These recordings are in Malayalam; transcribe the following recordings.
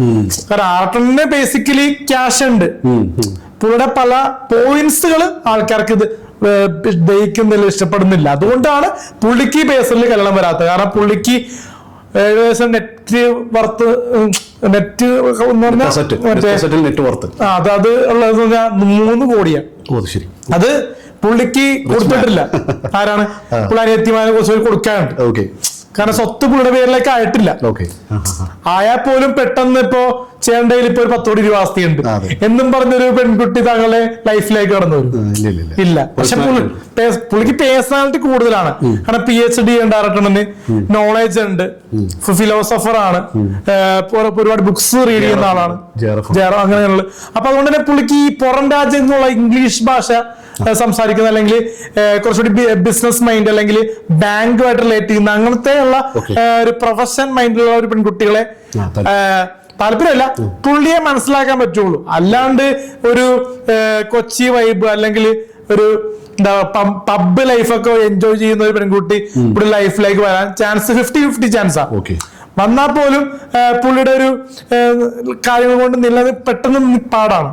കാരണം ആർട്ടണിന് ബേസിക്കലി ക്യാഷ് ഉണ്ട്. പുള്ളിയുടെ പല പോയിന്റ്സുകൾ ആൾക്കാർക്ക് ഇത് ഏർ ദഹിക്കുന്നില്ല ഇഷ്ടപ്പെടുന്നില്ല. അതുകൊണ്ടാണ് പുള്ളിക്ക് ബേസിൽ കല്യാണം വരാത്തത്. കാരണം പുള്ളിക്ക് ഏകദേശം നെറ്റ് വർത്ത് നെറ്റ് എന്ന് പറഞ്ഞാൽ നെറ്റ് വർത്ത് അത് അത് ഉള്ളത് മൂന്ന് കോടിയാണ് അത് ശരി. അത് പുള്ളിക്ക് കൊടുത്തിട്ടില്ല. ആരാണ്? പുള്ളി അനിയത്തിമാരെ കുറച്ച് കൊടുക്കാനുണ്ട്. ഓക്കെ. കാരണം സ്വത്ത് പുള്ളിയുടെ പേരിലേക്ക് ആയിട്ടില്ല. ആയാൽ പോലും പെട്ടെന്ന് ഇപ്പോ ചേണ്ടയിൽ ഇപ്പൊ ഒരു പത്തോടി രൂപ ആസ്തിയുണ്ട്. എന്നും പറഞ്ഞൊരു പെൺകുട്ടി താങ്കളെ ലൈഫിലേക്ക് കടന്നു വരും ഇല്ല പക്ഷെ പുള്ളിക്ക് പേഴ്സണാലിറ്റി കൂടുതലാണ്. കാരണം പി എച്ച് ഡി ഉണ്ട് ഡയറക്ടറിന് നോളേജ് ഉണ്ട്. ഫിലോസഫർ ആണ്. ഒരുപാട് ബുക്സ് റീഡ് ചെയ്യുന്ന ആളാണ്. ജയറാം. അങ്ങനെയുള്ള. അപ്പൊ അതുകൊണ്ട് തന്നെ പുള്ളിക്ക് ഈ പുറം രാജ്യം എന്നുള്ള ഇംഗ്ലീഷ് ഭാഷ സംസാരിക്കുന്ന അല്ലെങ്കിൽ കുറച്ചുകൂടി ബിസിനസ് മൈൻഡ് അല്ലെങ്കിൽ ബാങ്കുമായിട്ട് റിലേറ്റ് ചെയ്യുന്ന അങ്ങനത്തെ ഉള്ള ഒരു പ്രൊഫഷൻ മൈൻഡിലുള്ള ഒരു പെൺകുട്ടികളെ താല്പര്യമല്ല. പുള്ളിയെ മനസ്സിലാക്കാൻ പറ്റുള്ളൂ. അല്ലാണ്ട് ഒരു കൊച്ചി വൈബ് അല്ലെങ്കിൽ ഒരു എന്താ പബ് ലൈഫൊക്കെ എൻജോയ് ചെയ്യുന്ന ഒരു പെൺകുട്ടി ഇവിടെ ലൈഫിലേക്ക് വരാൻ ചാൻസ് ഫിഫ്റ്റി ഫിഫ്റ്റി ചാൻസാ ഓക്കെ വന്നാൽ പോലും പുള്ളിയുടെ ഒരു കാര്യങ്ങൾ കൊണ്ട് നിലനിൽ പെട്ടെന്ന് പാടാണ്.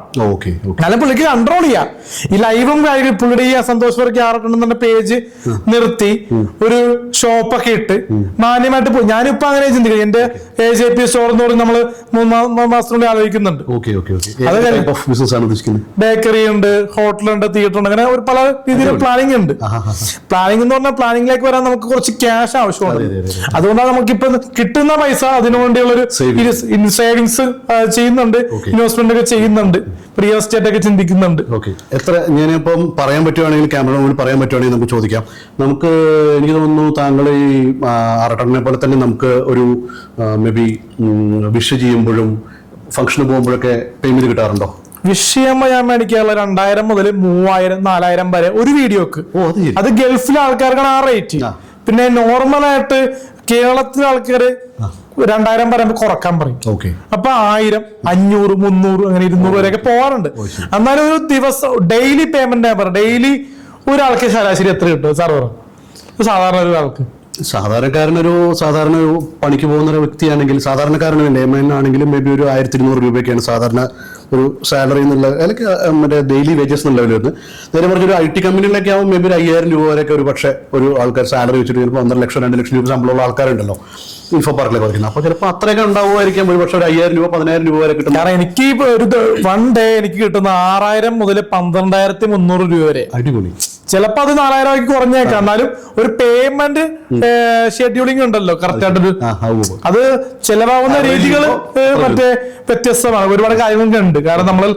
എന്നാലും പുള്ളിക്ക് കൺട്രോൾ ചെയ്യാം. ഈ ലൈവും കാര്യം പുള്ളിയുടെ ഈ സന്തോഷ് വർക്ക് ആറട്ടെന്ന് പേജ് നിർത്തി ഒരു ഷോപ്പൊക്കെ ഇട്ട് മാന്യമായിട്ട് പോയി ഞാനിപ്പോ അങ്ങനെ ചിന്തിക്കും. എന്റെ എ ജെ പി സ്റ്റോർ എന്ന് പറഞ്ഞ് നമ്മൾ മൂന്നാം മാസത്തിനുള്ളിൽ ആലോചിക്കുന്നുണ്ട്. ബേക്കറി ഉണ്ട് ഹോട്ടലുണ്ട് തിയേറ്റർ ഉണ്ട് അങ്ങനെ ഒരു പല രീതിയിൽ പ്ലാനിങ് ഉണ്ട്. പ്ലാനിങ് എന്ന് പറഞ്ഞാൽ പ്ലാനിങ്ങിലേക്ക് വരാൻ നമുക്ക് കുറച്ച് ക്യാഷ് ആവശ്യമുണ്ട് അതുകൊണ്ടാണ് നമുക്ക് അതെ. അതുകൊണ്ടാണ് നമുക്കിപ്പോ കിട്ടുന്ന പൈസ അതിനു വേണ്ടിയുള്ള ഒരു സേവിങ്സ് ചെയ്യുന്നുണ്ട്. ഇൻവെസ്റ്റ്മെന്റ് ഒക്കെ ചെയ്യുന്നുണ്ട്. റിയൽ എസ്റ്റേറ്റ് ഒക്കെ ചിന്തിക്കുന്നുണ്ട്. ഓക്കെ എത്ര ഞാനിപ്പം പറയാൻ പറ്റുവാണെങ്കിൽ ക്യാമറ മുന്നിൽ പറയാൻ പറ്റുവാണെങ്കിൽ നമുക്ക് ചോദിക്കാം. നമുക്ക് എനിക്ക് തോന്നുന്നു താങ്കൾ ഈ അറട്ടനെ പോലെ തന്നെ നമുക്ക് ഒരു മേ ബി വിഷ് ചെയ്യുമ്പോഴും ഫംഗ്ഷന് പോകുമ്പോഴൊക്കെ പേയ്മെന്റ് കിട്ടാറുണ്ടോ? വിഷയമ്മ ഞാൻ മേടിക്കാനുള്ള രണ്ടായിരം മുതൽ മൂവായിരം നാലായിരം വരെ ഒരു വീഡിയോക്ക് അത് ഗൾഫിലെ ആൾക്കാർക്കാണ് ആ റേറ്റ് പിന്നെ നോർമൽ ആയിട്ട് കേരളത്തിലെ ആൾക്കാർ രണ്ടായിരം പറയുമ്പോൾ കുറയ്ക്കാൻ പറയും. അപ്പൊ ആയിരം അഞ്ഞൂറ് മുന്നൂറ് അങ്ങനെ ഇരുന്നൂറ് വരെയൊക്കെ പോകാറുണ്ട് എന്നാലും ഒരു ദിവസം ഡെയിലി പേയ്മെന്റ് ഞാൻ പറയാം. ഡെയിലി ഒരാൾക്ക് ശരാശരി എത്ര കിട്ടും? സാർ സാധാരണ ഒരാൾക്ക്. സാധാരണക്കാരനൊരു സാധാരണ ഒരു പണിക്ക് പോകുന്ന ഒരു വ്യക്തിയാണെങ്കിൽ സാധാരണക്കാരന് ആണെങ്കിലും മേ ബി ഒരു ആയിരത്തി ഇരുന്നൂറ് രൂപയൊക്കെയാണ് സാധാരണ ഒരു സാലറി എന്നുള്ള അല്ലെങ്കിൽ മറ്റേ ഡെയിലി വേജസ് എന്നുള്ള ലെവലിൽ വരുന്നത് നേരെ മറിച്ച് ഒരു ഐ ടി കമ്പനികളിലൊക്കെ ആകുമ്പോൾ മേ ബി ഒരു അയ്യായിരം രൂപ വരെയൊക്കെ ഒരു പക്ഷേ ഒരു ആൾക്കാർ സാലറി വെച്ചിട്ട് ചിലപ്പോൾ ഒന്നര ലക്ഷം രണ്ട് ലക്ഷം രൂപ ശമ്പളമുള്ള ആൾക്കാരുണ്ടല്ലോ ഇൻഫോ പാർക്കിലൊക്കെ പറയുന്നത് അപ്പോൾ ചിലപ്പോൾ അത്രയൊക്കെ ഉണ്ടാവുമായിരിക്കാം ഒരു പക്ഷേ ഒരു അയ്യായിരം രൂപ പതിനായിരം രൂപ വരെ കിട്ടും കാരണം എനിക്ക് ഒരു വൺ ഡേ എനിക്ക് കിട്ടുന്ന ആറായിരം മുതൽ പന്ത്രണ്ടായിരത്തി മുന്നൂറ് രൂപ വരെ. അടിപൊളി. ചിലപ്പോ അത് നാലായിരം രൂപയ്ക്ക് കുറഞ്ഞേക്കാം. എന്നാലും ഒരു പേയ്മെന്റ് ഷെഡ്യൂളിംഗ് ഉണ്ടല്ലോ കറക്റ്റ് ആയിട്ടൊരു അത് ചെലവാകുന്ന രീതികൾ മറ്റേ വ്യത്യസ്തമാണ്. ഒരുപാട് കാര്യങ്ങളൊക്കെ ഉണ്ട്. കാരണം നമ്മൾ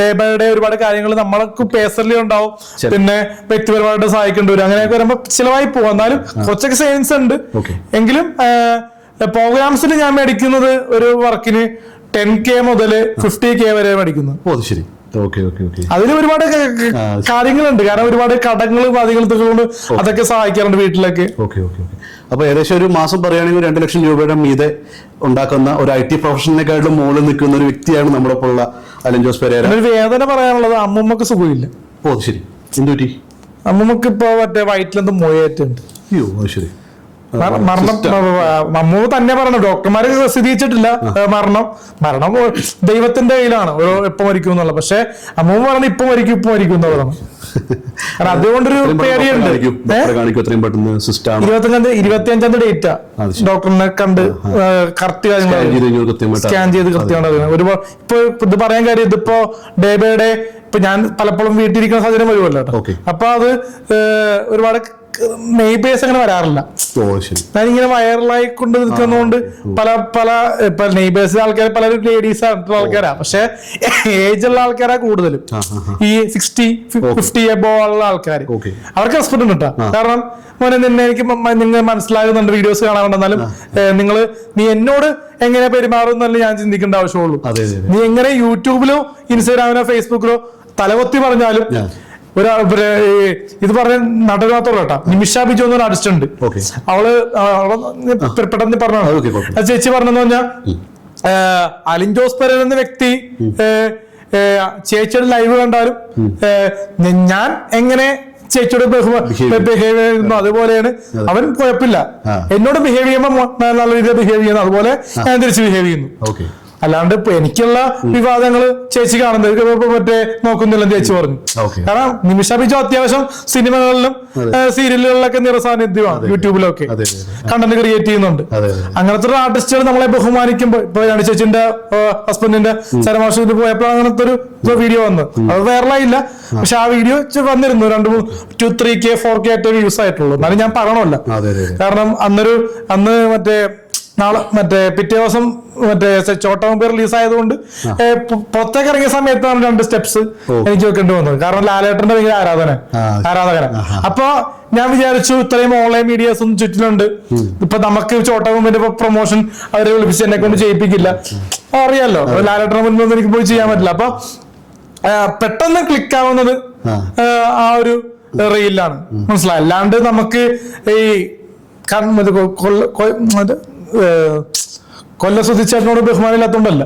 ഡേ ബൈ ഡേ ഒരുപാട് കാര്യങ്ങൾ നമ്മൾക്ക് പേഴ്സണലി ഉണ്ടാവും. പിന്നെ വ്യക്തിപരമായിട്ട് സഹായിക്കേണ്ടി വരും. അങ്ങനെയൊക്കെ വരുമ്പോൾ ചിലവായി പോകും. എന്നാലും കുറച്ചൊക്കെ സേവിങ്സ് ഉണ്ട്. എങ്കിലും പ്രോഗ്രാംസിൽ ഞാൻ മേടിക്കുന്നത് ഒരു വർക്കിന് ടെൻ കെ മുതൽ ഫിഫ്റ്റി കെ വരെ മേടിക്കുന്നു. ഓ ശരി. അതിൽ ഒരുപാട് കാര്യങ്ങളുണ്ട്. കാരണം ഒരുപാട് കടങ്ങൾ ബാധ്യങ്ങൾ കൊണ്ട് അതൊക്കെ സഹായിക്കാറുണ്ട് വീട്ടിലൊക്കെ. Okay okay okay. അപ്പൊ ഏകദേശം ഒരു മാസം പറയുകയാണെങ്കിൽ രണ്ടു ലക്ഷം രൂപയുടെ മീതെ ഉണ്ടാക്കുന്ന ഒരു ഐ ടി പ്രൊഫഷണലിനെക്കാളും മുകളിൽ നിൽക്കുന്ന ഒരു വ്യക്തിയാണ് നമ്മുടെ ഉള്ള അലൻ ജോസ് പെരേര. ഒരു വേദന പറയാനുള്ളത് അമ്മമ്മക്ക് സുഖമില്ല. ഓ ശരി. എന്തുപറ്റി? അമ്മമ്മക്ക് ഇപ്പൊ മറ്റേ വയറ്റിലെന്ത് മൊയേറ്റുണ്ട് അയ്യോ ശരി. മരണം മമ്മൂ തന്നെ പറഞ്ഞു ഡോക്ടർമാര് സ്ഥിരീകരിച്ചിട്ടില്ല. ഏഹ് മരണം മരണം ദൈവത്തിന്റെ കയ്യിലാണ്. ഓരോ എപ്പോ മരിക്കും എന്നുള്ളത്. പക്ഷെ അമ്മൂ പറഞ്ഞു ഇപ്പൊ മരിക്കും ഇപ്പൊ മരിക്കും എന്നുള്ളതാണ് കാരണം അതുകൊണ്ടൊരു പേടിയുണ്ട്. ഇരുപത്തഞ്ചാം ഇരുപത്തിയഞ്ചാം തീയതി ഡേറ്റാ ഡോക്ടറിനെ കണ്ട് കറക്റ്റ് കാര്യങ്ങൾ സ്കാൻ. ചെയ്ത് കൃത്യമാണ് അറിയണം. ഇപ്പൊ ഇത് പറയാൻ കാര്യം ഇതിപ്പോ ഡേ ബൈ ഡേ ഇപ്പൊ ഞാൻ പലപ്പോഴും വീട്ടിലിരിക്കുന്ന സാഹചര്യം വരുമല്ലോ അപ്പൊ അത് ഒരുപാട് നെയ്ബേഴ്സ് അങ്ങനെ വരാറില്ല. ഞാനിങ്ങനെ വൈറലായി കൊണ്ട് നിൽക്കുന്നതുകൊണ്ട് പല പല ഇപ്പൊ നെയ്ബേഴ്സിലെ ആൾക്കാർ പലരും ലേഡീസ് ആയിട്ടുള്ള ആൾക്കാരാ. പക്ഷെ ഏജ് ഉള്ള ആൾക്കാരാ കൂടുതലും. ഈ സിക്സ്റ്റി ഫിഫ്റ്റി എബോ ഉള്ള ആൾക്കാർ. അവർക്ക് റെസ്പെക്ട് ഉണ്ട് കേട്ടോ കാരണം മോനെ നിന്നെ എനിക്ക് നിങ്ങൾ മനസ്സിലാകുന്നുണ്ട് വീഡിയോസ് കാണാറുണ്ടെന്നാലും നിങ്ങൾ നീ എന്നോട് എങ്ങനെ പെരുമാറുന്നല്ലേ ഞാൻ ചിന്തിക്കേണ്ട ആവശ്യമുള്ളൂ. നീ എങ്ങനെ യൂട്യൂബിലോ ഇൻസ്റ്റാഗ്രാമിലോ ഫേസ്ബുക്കിലോ തലകൊത്തി പറഞ്ഞാലും Yeah. ഒരു ഒരു, ഈ, ഇത് പറഞ്ഞ നടനാത്തോളം കേട്ടോ. നിമിഷ ബിജു എന്നൊരു ആർട്ടിസ്റ്റ് ഉണ്ട്. അവൾ പെട്ടെന്ന് പറഞ്ഞു. ചേച്ചി പറഞ്ഞെന്ന് പറഞ്ഞാൽ അലിൻ ജോസ് പെരൻ എന്ന വ്യക്തി ചേച്ചിയുടെ ലൈവ് കണ്ടാലും ഞാൻ എങ്ങനെ ചേച്ചിയുടെ. ബിഹേവ് ചെയ്യുന്നു അതുപോലെയാണ്. അവൻ കുഴപ്പമില്ല. എന്നോട് ബിഹേവ് ചെയ്യുമ്പോൾ നല്ല രീതിയിൽ ബിഹേവ് ചെയ്യുന്നു. അതുപോലെ ഞാൻ തിരിച്ച് ബിഹേവ് ചെയ്യുന്നു. അല്ലാണ്ട് ഇപ്പൊ എനിക്കുള്ള വിവാദങ്ങൾ ചേച്ചി കാണുന്നത്. മറ്റേ നോക്കുന്നില്ലെന്ന് ചേച്ചി പറഞ്ഞു. കാരണം നിമിഷ ബിജു അത്യാവശ്യം സിനിമകളിലും സീരിയലുകളിലൊക്കെ നിറസാന്നിധ്യമാണ് യൂട്യൂബിലൊക്കെ. കണ്ടന്റ് ക്രിയേറ്റ് ചെയ്യുന്നുണ്ട്. അങ്ങനത്തെ ഒരു ആർട്ടിസ്റ്റുകൾ നമ്മളെ ബഹുമാനിക്കുമ്പോൾ ഇപ്പൊ രണ്ട് ചേച്ചിന്റെ ഹസ്ബൻഡിന്റെ ചരമാശുപത്രി പോയപ്പോഴാണ് അങ്ങനത്തെ ഒരു വീഡിയോ വന്നു അത് വൈറലായില്ല പക്ഷെ ആ വീഡിയോ വന്നിരുന്നു. രണ്ട് മൂന്ന് two three K four K ആയിട്ട് വ്യൂസ് ആയിട്ടുള്ളൂ. എന്നാലും ഞാൻ പറയണമല്ല. കാരണം അന്നൊരു അന്ന് മറ്റേ നാളെ മറ്റേ പിറ്റേ ദിവസം മറ്റേ ചോട്ടമുമ്പ് റിലീസ് ആയതുകൊണ്ട് പുറത്തേക്ക് ഇറങ്ങിയ സമയത്താണ് രണ്ട് സ്റ്റെപ്സ് എനിക്ക് വെക്കേണ്ടി വന്നത്. കാരണം ലാലേട്ടന്റെ ഭയങ്കര ആരാധന. ആരാധകന. അപ്പൊ ഞാൻ വിചാരിച്ചു ഇത്രയും ഓൺലൈൻ മീഡിയസ് ഒന്നും ചുറ്റിലുണ്ട്. ഇപ്പൊ നമുക്ക് ചോട്ടമുമ്പിന്റെ പ്രൊമോഷൻ അവരെ വിളിപ്പിച്ച് എന്നെ കൊണ്ട് ചെയ്യിപ്പിക്കില്ല. അറിയാലോ. ലാലേട്ടന്റെ മുന്നിൽ എനിക്ക് പോയി ചെയ്യാൻ പറ്റില്ല. അപ്പൊ പെട്ടെന്ന് ക്ലിക്ക് ആവുന്നത് ആ. ഒരു റീലാണ് മനസ്സിലായി? അല്ലാണ്ട് നമുക്ക് ഈ കൺ- മറ്റേ കൊ- കൊല്ല കൊ- മറ്റേ, ഏ, കൊല്ല സുധിച്ചേട്ടനോട് ബഹുമാനമില്ലാത്തോണ്ടല്ല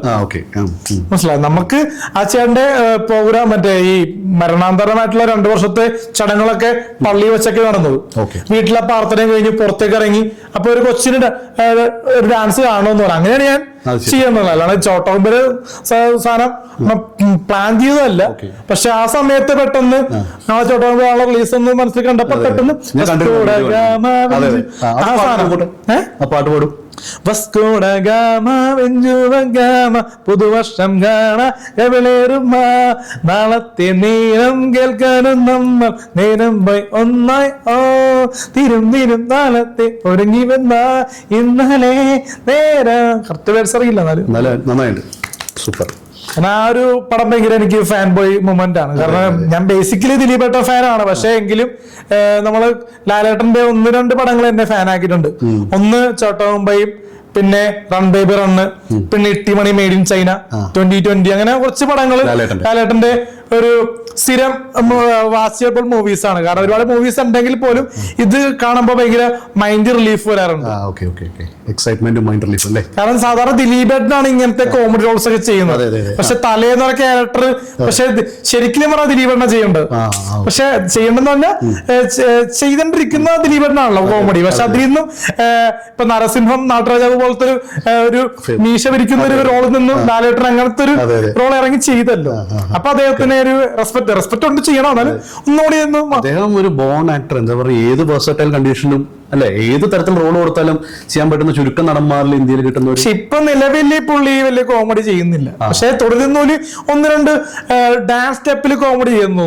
മനസ്സിലായി? നമുക്ക് ആ ചേട്ടന്റെ പ്രോഗ്രാം മറ്റേ ഈ മരണാന്തരമായിട്ടുള്ള രണ്ടു വർഷത്തെ ചടങ്ങുകളൊക്കെ പള്ളി വെച്ചൊക്കെ നടന്നത്. വീട്ടിലെ പ്രാർത്ഥനയും കഴിഞ്ഞ് പുറത്തേക്ക് ഇറങ്ങി അപ്പൊ ഒരു കൊച്ചിന് ഒരു ഡാൻസ് കാണുമെന്ന് പറഞ്ഞു അങ്ങനെയാണ് ഞാൻ. ചെയ്യുന്നത്. അല്ലാണ്ട് ചോട്ടോമ്പര് സാധനം പ്ലാൻ ചെയ്തതല്ല. പക്ഷെ ആ സമയത്ത് പെട്ടെന്ന് ആ. ചോട്ടോമ്പ് ആളെ റിലീസ് ഒന്ന് മനസ്സിൽ കണ്ടപ്പോ പെട്ടെന്ന്. ആ, സാധനം. പാട്ട് പാടും. പുതുവർഷം കാണ എവിളേറുമ? നാളത്തെ നേരം കേൾക്കാനും നമ്മൾ നേരം പോയി ഒന്നായി. ഓ തിരും തിരും നാളത്തെ ഒരുങ്ങി വന്ന ഇന്നലെ നേരം. കറക്റ്റ് വേർഡ്സ് അറിയില്ല നന്നായിട്ടുണ്ട് സൂപ്പർ. ആ ഒരു പടം ഭയങ്കര എനിക്ക് ഫാൻ ബോയ് മൊമെന്റ് ആണ് കാരണം ഞാൻ ബേസിക്കലി ദിലീപേട്ട ആണ്. പക്ഷെ എങ്കിലും നമ്മൾ ലാലേട്ടന്റെ ഒന്ന് രണ്ട് പടങ്ങൾ എന്നെ ഫാൻ ആക്കിയിട്ടുണ്ട്. ഒന്ന് ചോട്ടമുംബൈയും പിന്നെ റൺ ബേബി റണ്ണ് പിന്നെ Ittymaani made in China twenty twenty അങ്ങനെ കുറച്ച് പടങ്ങൾ ലാലേട്ടന്റെ. ഒരു സ്ഥിരം വാച്ചിയബിൾ മൂവീസ് ആണ്. കാരണം ഒരുപാട് മൂവീസ് ഉണ്ടെങ്കിൽ പോലും ഇത് കാണുമ്പോൾ ഭയങ്കര മൈൻഡ് റിലീഫ് വരാറുണ്ട്. എക്സൈറ്റ്മെന്റ് മൈൻഡ് റിലീഫ് അല്ലേ? കാരണം സാധാരണ ദിലീപ് ആണ് ഇങ്ങനത്തെ കോമഡി റോൾസ് ഒക്കെ ചെയ്യുന്നത്. പക്ഷെ തലേന്ന് പറഞ്ഞ ക്യാരക്ടർ പക്ഷെ ശരിക്കും പറഞ്ഞാൽ ദിലീപേട്ടന ചെയ്യേണ്ടത്. ആ ആ പക്ഷെ ചെയ്യേണ്ടെന്ന് പറഞ്ഞാൽ ചെയ്തോണ്ടിരിക്കുന്ന ദിലീപേട്ടനാണല്ലോ കോമഡി പക്ഷെ അതിൽ നിന്നും ഇപ്പൊ നരസിംഹം നാട്ടുരാജാവ് പോലത്തെ ഒരു മീശ വിരിക്കുന്ന ഒരു റോളിൽ നിന്നും ലാലേട്ടൻ അങ്ങനത്തെ ഒരു. റോൾ ഇറങ്ങി ചെയ്തല്ലോ. അപ്പൊ അദ്ദേഹത്തിന് ഒരു റെസ്പെക്ട് റെസ്പെക്ട് ഉണ്ട് ചെയ്യണം എന്നാലും ഒന്നുകൂടി ഒന്ന് അദ്ദേഹം ഒരു ബോൺ ആക്ടർ എന്താ പറയുക ഏത് വേഴ്സറ്റൈൽ കണ്ടീഷനിലും അല്ലെ? ഏത് തരത്തിൽ റോൾ കൊടുത്താലും ചെയ്യാൻ പറ്റുന്ന ചുരുക്കം നടന്മാരിൽ ഇന്ത്യയിൽ കിട്ടുന്ന പക്ഷെ ഇപ്പൊ നിലവിൽ പുള്ളി വലിയ കോമഡി ചെയ്യുന്നില്ല. പക്ഷെ തുടരുന്നൂൽ ഒന്ന് രണ്ട് ഡാൻസ് സ്റ്റെപ്പിൽ കോമഡി ചെയ്യുന്നു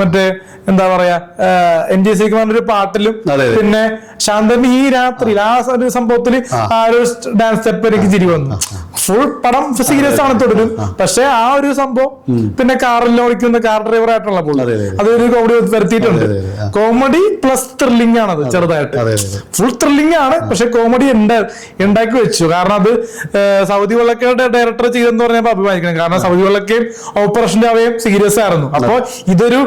മറ്റേ എന്താ പറയാ എൻ ജി സിക്കുമാറിന്റെ ഒരു പാട്ടിലും. പിന്നെ ശാന്തമി ഈ രാത്രി ആ ഒരു സംഭവത്തിൽ ആ. ഒരു ഡാൻസ് സ്റ്റെപ്പ് എനിക്ക് ചിരി വന്നു. ഫുൾ പടം സീരിയസ് ആണ് തുടരും പക്ഷെ ആ ഒരു സംഭവം പിന്നെ കാറിൽ ഓടിക്കുന്ന കാർ ഡ്രൈവർ ആയിട്ടുള്ള പുള്ളി. അതെ, അതെ, അതെ. അതൊരു കോമഡി വരുത്തിയിട്ടുണ്ട്. കോമഡി പ്ലസ് ത്രില്ലിംഗ് ആണത് ചെറുതായിട്ട്. ഫുൾ ത്രില്ലിംഗ് ആണ്. പക്ഷെ കോമഡി ഉണ്ടാക്കി വെച്ചു. കാരണം അത് സൗദി വെള്ളക്കയുടെ ഡയറക്ടർ ചെയ്തെന്ന് പറഞ്ഞപ്പോ അഭിമാനിക്കണം. കാരണം സൗദി വെള്ളക്കയും ഓപ്പറേഷന്റെ അവയും സീരിയസ് ആയിരുന്നു. അപ്പൊ ഇതൊരു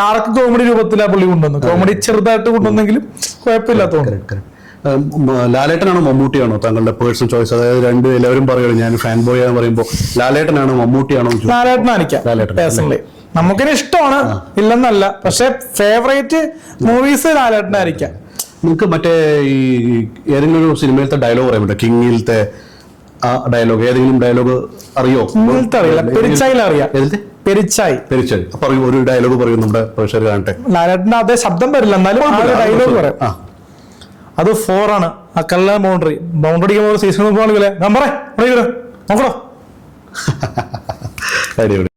ഡാർക്ക് കോമഡി രൂപത്തിലാണ് പുള്ളി കൊണ്ടുവന്നു കോമഡി ചെറുതായിട്ട് കൊണ്ടുവന്നെങ്കിലും കുഴപ്പമില്ലാത്തോണ്ട്. ലാലേട്ടനാണോ മമ്മൂട്ടിയാണോ താങ്കളുടെ പേഴ്സണൽ ചോയ്സ് അതായത് രണ്ട് എല്ലാവരും പറയുള്ളൂ ഞാൻ ഫാൻ ബോയ് ആണെന്ന് പറയുമ്പോൾ ലാലേട്ടനാണോ മമ്മൂട്ടിയാണോ. ലാലേട്ടനായിരിക്കാം ലാലേട്ടൻ. നമുക്കിന് ഇഷ്ടമാണ് ഇല്ലെന്നല്ല. പക്ഷെ ഫേവറേറ്റ് മൂവീസ് ലാലേട്ടനായിരിക്കാം നിങ്ങൾക്ക് മറ്റേ ഈ ഏതെങ്കിലും ഒരു സിനിമയിലത്തെ ഡയലോഗ് പറയാൻ പറ്റും കിങ്ങിലത്തെ ആ ഡയലോഗ് ഏതെങ്കിലും ഡയലോഗ് അറിയോ? ഇങ്ങനത്തെ അറിയില്ല. പെരിച്ചായിൽ അറിയാം. പെരിച്ചായി. പെരിച്ചായി. പറയൂ ഒരു ഡയലോഗ് പറയൂ നമ്മുടെ പ്രേക്ഷകർ കാണട്ടെ. അതേ ശബ്ദം വരില്ല. എന്നാലും ഡയലോഗ് പറയാം. അത് ഫോർ ആണ്. ആ കല്ല ബൗണ്ടറി ബൗണ്ടറി അടിക്കുമ്പോൾ സീസൺ പോകണമെങ്കിലേ നമ്പറേ നോക്കണോ അടിപൊളി.